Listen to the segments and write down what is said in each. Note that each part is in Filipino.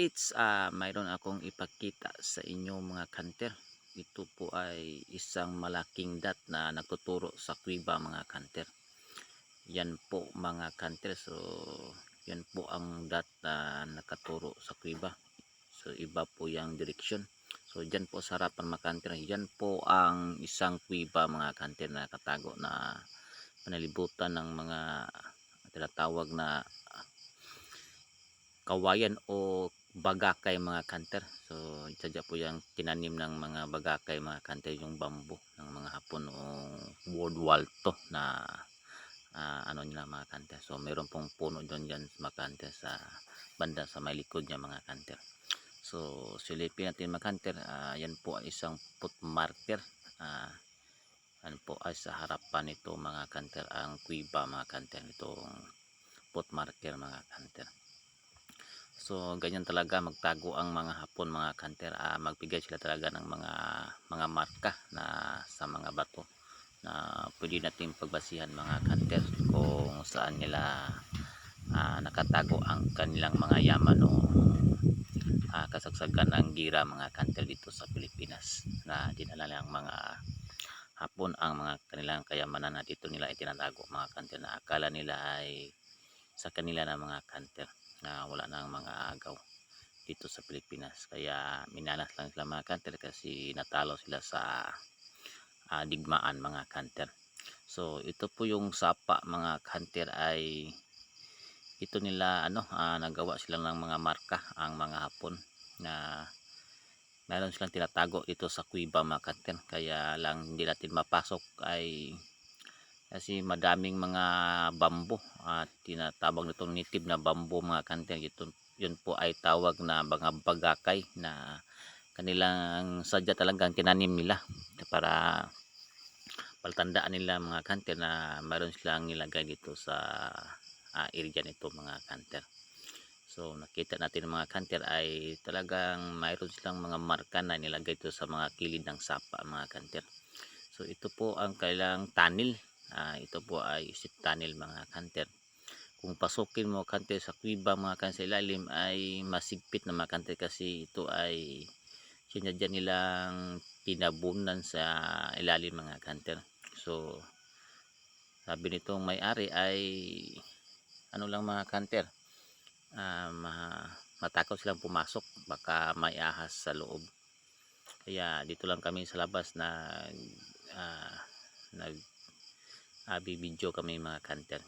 It's ah mayroon akong ipakita sa inyo mga kanter. Ito po ay isang malaking dot na nagtuturo sa kuweba mga kanter. Yan po mga kanter. So yan po ang dot na nakaturo sa kuweba. So iba po yung direksyon. So dyan po sa harapan mga kanter. Yan po ang isang kuweba mga kanter na katago na panalibutan ng mga tinatawag na kawayan o bagakay mga kanter. So sadya po yung tinanim ng mga bagakay mga kanter yung bamboo ng mga hapon o world wall to na ah, ano nila mga kanter. So meron pong puno doon dyan mga kanter sa banda sa may likod niya mga kanter. So silipin natin mga kanter. Ah, yan po ay isang foot marker. Ah, ano po ay sa harapan nito mga kanter ang kuiba mga kanter itong foot marker mga kanter. So ganyan talaga magtago ang mga hapon mga kanter. Ah, magbigay sila talaga ng mga mga marka na sa mga bato na pwede nating pagbasihan mga kanter kung saan nila ah, nakatago ang kanilang mga yaman o ah, kasagsagan ng gira mga kanter dito sa Pilipinas na dinala ng mga hapon ang mga kanilang kayamanan na dito nila itinatago mga kanter na akala nila ay sa kanila na mga kanter na wala nang mga agaw dito sa Pilipinas. Kaya minalas lang sila mga kanter kasi natalo sila sa ah, digmaan mga kanter. So ito po yung sapa mga kanter ay ito nila ano ah, nagawa sila ng mga marka ang mga hapon na meron silang tinatago ito sa kuiba mga kanter. Kaya lang hindi natin mapasok ay kasi madaming mga bambo at tinatawag nitong native na bambo mga kanter ito yun po ay tawag na mga bagakay na kanilang sadya talagang tinanim nila para paltandaan nila mga kanter na mayroon silang nilagay dito sa uh, area nito mga kanter so nakita natin mga kanter ay talagang mayroon silang mga marka na nilagay dito sa mga kilid ng sapa mga kanter so ito po ang kailang tunnel Ah, ito po ay isip tunnel mga kanter. Kung pasukin mo kanter sa kuiba mga kanter sa ilalim ay masigpit na mga kanter kasi ito ay sinadya nilang tinabunan sa ilalim mga kanter. So sabi nitong may-ari ay ano lang mga kanter ah, ma matakot silang pumasok baka may ahas sa loob kaya dito lang kami sa labas na ah, nag uh, bibidyo kami mga kanter.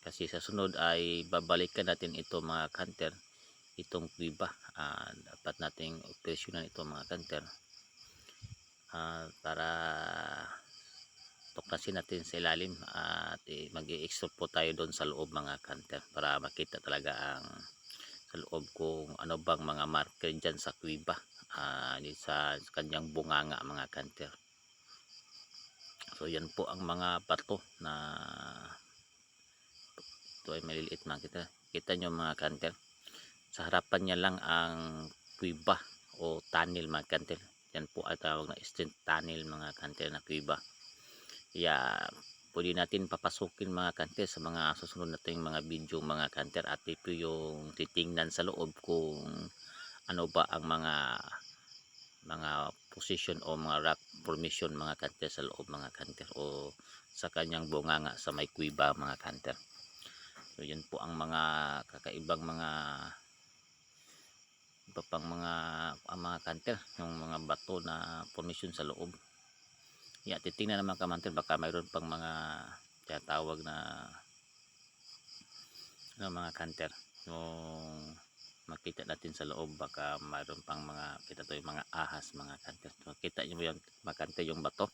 Kasi sa sunod ay babalikan natin ito mga kanter. Itong kuiba uh, dapat nating operasyonan ito mga kanter. Uh, para tuklasin natin sa ilalim at uh, mag-i-extract po tayo doon sa loob mga kanter para makita talaga ang sa loob kung ano bang mga marker dyan sa kuiba uh, sa, sa kanyang bunganga mga kanter So yan po ang mga bato na ito ay maliliit mga kita. Nyo mga kanter. Sa harapan niya lang ang kuiba o tunnel mga kanter. Yan po ay tawag na instant tunnel mga kanter na kuiba. Kaya pwede natin papasukin mga kanter sa mga susunod nating mga video mga kanter at ito yung titingnan sa loob kung ano ba ang mga mga position o mga rock formation mga kanter sa loob mga kanter o sa kanyang bunganga sa may kuiba mga kanter. So yan po ang mga kakaibang mga iba pang mga ang mga kanter yung mga bato na formation sa loob. Yeah, titingnan naman kamanter baka mayroon pang mga tinatawag na ano, mga kanter. Yung makita natin sa loob baka mayroon pang mga kita to yung mga ahas mga kanter so, kita nyo yung makante yung bato?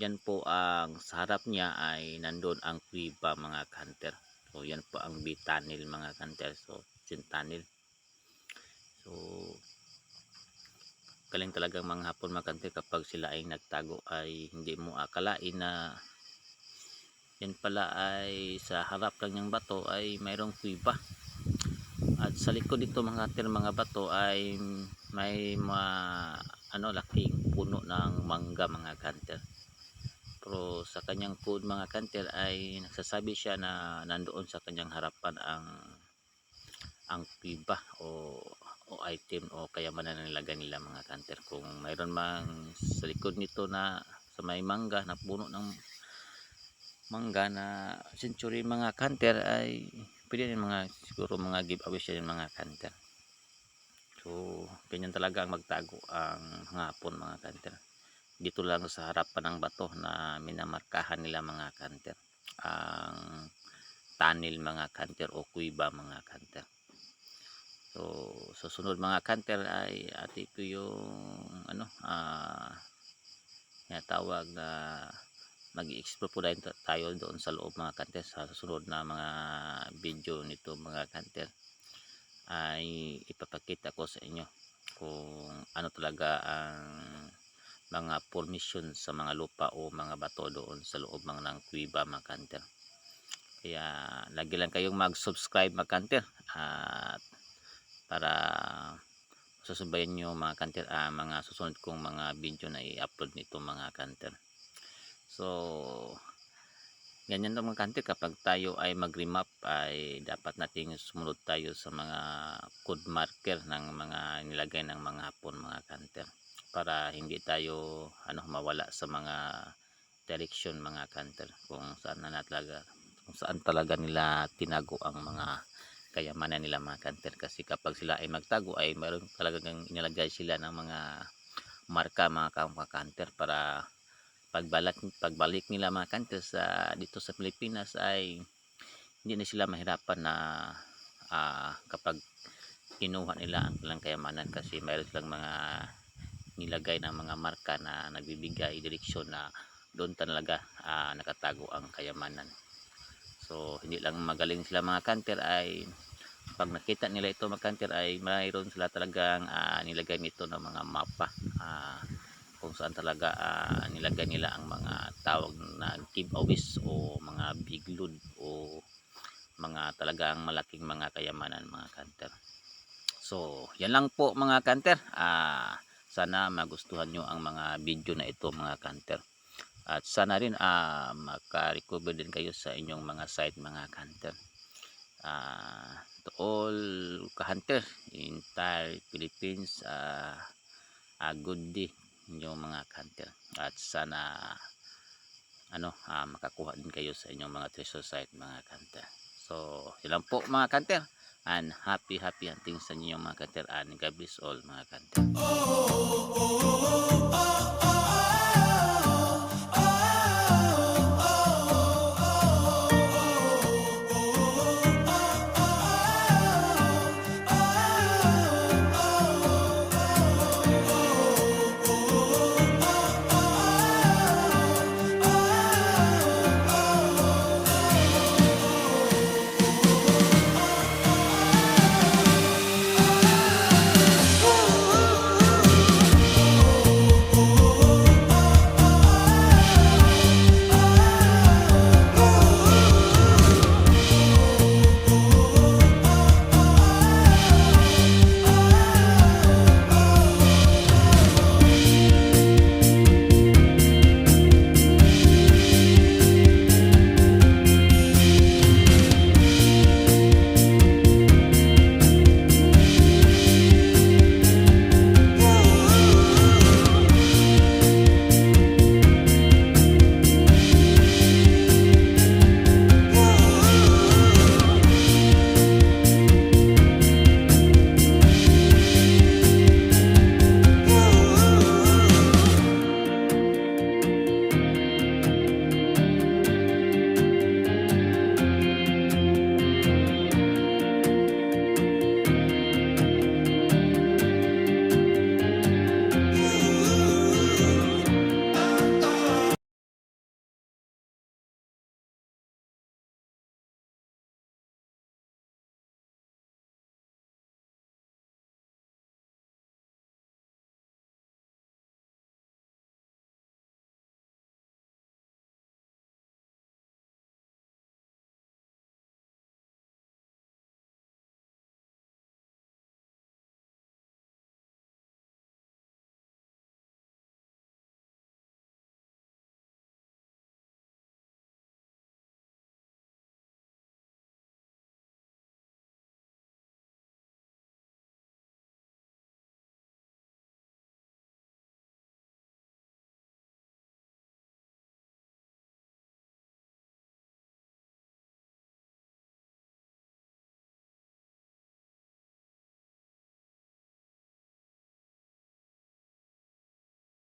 Yan po ang sa harap niya ay nandun ang kuiba mga kanter so yan po ang bitanil mga kanter so sintanil so galing talagang mga hapon mga kanter kapag sila ay nagtago ay hindi mo akalain na yan pala ay sa harap lang ng bato ay mayroong kuiba at sa likod dito mga kater mga bato ay may mga ano laking puno ng mangga mga kanter pero sa kanyang food mga kanter ay nagsasabi siya na nandoon sa kanyang harapan ang ang piba o, o item o kayamanan na nilagay nila mga kanter kung mayroon mang sa likod nito na sa may mangga na puno ng mangga na century mga kanter ay pwede rin mga siguro mga giveaway siya ng mga kanter so ganyan talaga ang magtago ang hapon mga kanter dito lang sa harapan ng bato na minamarkahan nila mga kanter ang tunnel mga kanter o kuiba mga kanter so susunod mga kanter ay ati ko yung ano ah tawag na mag explore po tayo doon sa loob mga kanter sa susunod na mga video nito mga kanter ay ipapakita ko sa inyo kung ano talaga ang mga formation sa mga lupa o mga bato doon sa loob mga ng kuiba mga kanter. Kaya lagi lang kayong mag subscribe mga kanter at para susubayan nyo mga kanter ah, mga susunod kong mga video na i-upload nito mga kanter so ganyan daw mga kanter kapag tayo ay mag remap ay dapat nating sumunod tayo sa mga code marker ng mga nilagay ng mga hapon mga kanter. Para hindi tayo ano mawala sa mga direction mga kanter. Kung saan na talaga kung saan talaga nila tinago ang mga kayamanan nila mga kanter. Kasi kapag sila ay magtago ay mayroon talagang inilagay sila ng mga marka mga ka- kanter para pagbalik pagbalik nila mga kanter sa dito sa Pilipinas ay hindi na sila mahirapan na ah, kapag kinuha nila ang kanilang kayamanan kasi mayroon silang mga nilagay ng mga marka na nagbibigay direksyon na doon talaga ah, nakatago ang kayamanan. So hindi lang magaling sila mga kanter ay pag nakita nila ito mga kanter ay mayroon sila talagang ah, nilagay nito ng mga mapa ah, kung saan talaga ah, nilagay nila ang mga tawag na giveaways o mga big load o mga talagang malaking mga kayamanan mga kanter. So yan lang po mga kanter. Ah, sana magustuhan nyo ang mga video na ito mga kanter. At sana rin ah, makarecover din kayo sa inyong mga site mga kanter. Ah, to all ka-hunter in entire Philippines ah, ah, good day inyong mga kanter at sana ano ah, makakuha din kayo sa inyong mga treasure site mga kanter so yun po mga kanter and happy happy hunting sa inyong mga kanter and God bless all mga kanter oh, oh, oh, oh, oh.